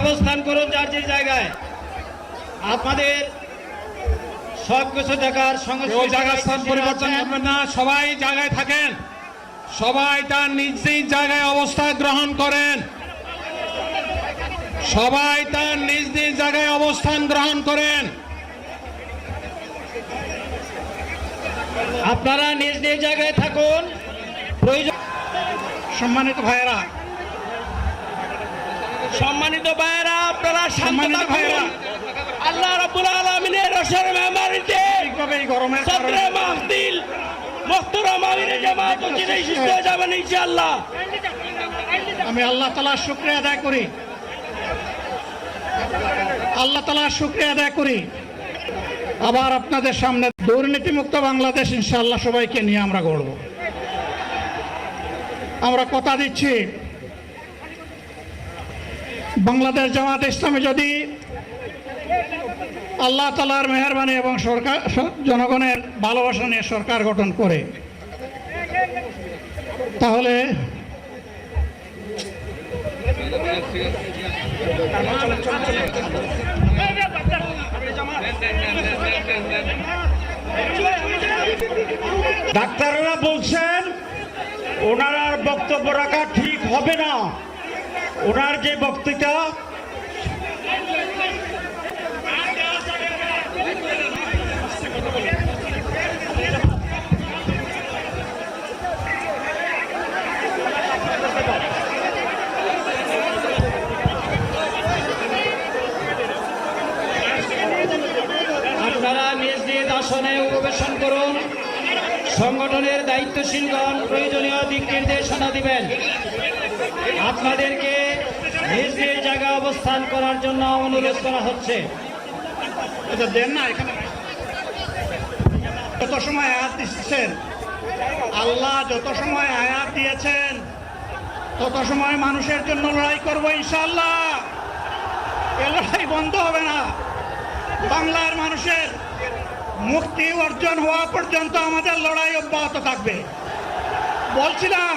অবস্থান করুন যার যে জায়গায়। আপনাদের সব কিছু দেখার সঙ্গে স্থান পরিবর্তন করবেন না সবাই জায়গায় থাকেন। সবাই তার নিজ নিজ জায়গায় অবস্থান গ্রহণ করেন। সবাই তার নিজ নিজ জায়গায় অবস্থান গ্রহণ করেন। আপনারা নিজ নিজ জায়গায় থাকুন। প্রয়োজন সম্মানিত ভাইয়েরা সম্মানিত ভাইয়েরা আপনারা সম্মানিত। ভাইয়েরা। আল্লাহ রাব্বুল আলামিনের রসের মেহমানিতে এই গরমের সদরে মাহফিল মোহতরম আমিরে জামাত চিনাই সুস্থ হয়ে যাবেন ইনশাআল্লাহ। আমি আল্লাহ তালার শুক্রিয়া আদায় করি। আল্লাহ তালার শুক্রিয়া আদায় করি। আবার আপনাদের সামনে দুর্নীতিমুক্ত বাংলাদেশ ইনশাআল্লাহ সবাইকে নিয়ে আমরা গড়ব। আমরা কথা দিচ্ছি। বাংলাদেশ জামাত ইসলামী যদি আল্লাহ তালার মেহরবানি এবং সরকার জনগণের ভালোবাসা নিয়ে সরকার গঠন করে, তাহলে ডাক্তাররা বলছেন, ওনার বক্তব্য রাখা ঠিক হবে না। ওনার যে বক্তৃতা করুন। সংগঠনের দায়িত্বশীলগণ প্রয়োজনীয় দিক নির্দেশনা দিবেন। আপনাদেরকে নিজ নিজ জায়গা অবস্থান করার জন্য অনুরোধ করা হচ্ছে। এটা দেন না, এখানে যত সময় আয়াত দিচ্ছেন, আল্লাহ যত সময় আয়াত দিয়েছেন, তত সময় মানুষের জন্য লড়াই করব ইনশাল্লাহ এ লড়াই বন্ধ হবে না। বাংলার মানুষের মুক্তি অর্জন হওয়া পর্যন্ত আমাদের লড়াই অব্যাহত থাকবে। বলছিলাম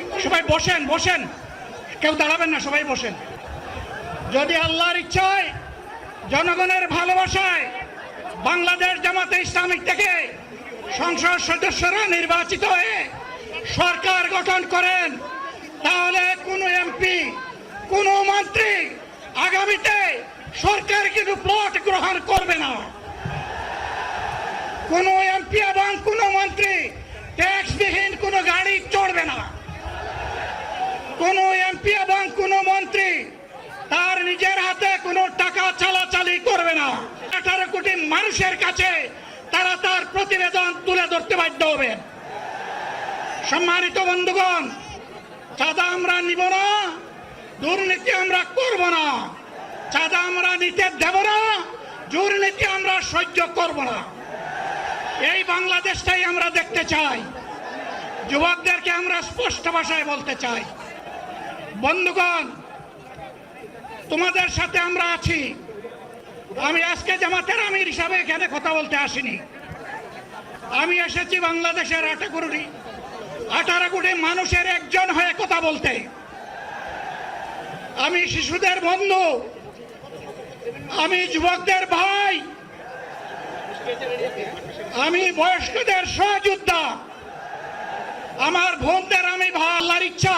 সবাই বসেন বসেন। কেউ দাঁড়াবেন না, সবাই বসেন। যদি আল্লাহর ইচ্ছায়, জনগণের ভালোবাসায় বাংলাদেশ জামাতে ইসলামিক থেকে সংসদ সদস্যরা নির্বাচিত হয়ে সরকার গঠন করেন, তাহলে কোনো এমপি, কোনো মন্ত্রী আগামীতে সরকার কিন্তু প্লট গ্রহণ করবে না। কোনো এমপি এবং কোনো মন্ত্রী ট্যাক্সবিহীন কোনো গাড়ি চড়বে না। কোনো এমপি এবং কোনো মন্ত্রী তার নিজের হাতে কোনো টাকা চালাচালি করবে না। আঠারো কোটি মানুষের কাছে তারা তার প্রতিবেদন তুলে ধরতে বাধ্য হবে। সম্মানিত বন্ধুগণ, চাঁদা আমরা নিব না, দুর্নীতি আমরা করব না। চাঁদা আমরা নিতে দেব না, দুর্নীতি আমরা সহ্য করব না। এই বাংলাদেশটাই আমরা দেখতে চাই। যুবকদেরকে আমরা স্পষ্ট ভাষায় বলতে চাই। বন্ধুগণ, তোমাদের সাথে আমরা আছি। আমি আজকে জামাতের আমির হিসাবে এখানে কথা বলতে আসিনি। আমি এসেছি বাংলাদেশের কোটি আঠারো মানুষের একজন হয়ে কথা বলতে। আমি শিশুদের বন্ধু, আমি যুবকদের ভাই, আমি বয়স্কদের সহযোদ্ধা। আমার বোনদের আমি ভাল্লার ইচ্ছা।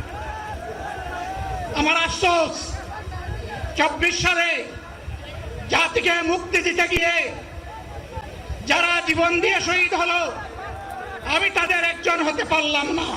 আমার আশ্বাস চব্বিশ সালে জাতিকে মুক্তি দিতে গিয়ে যারা জীবন দিয়ে শহীদ হলো, আমি তাদের একজন হতে পারলাম না।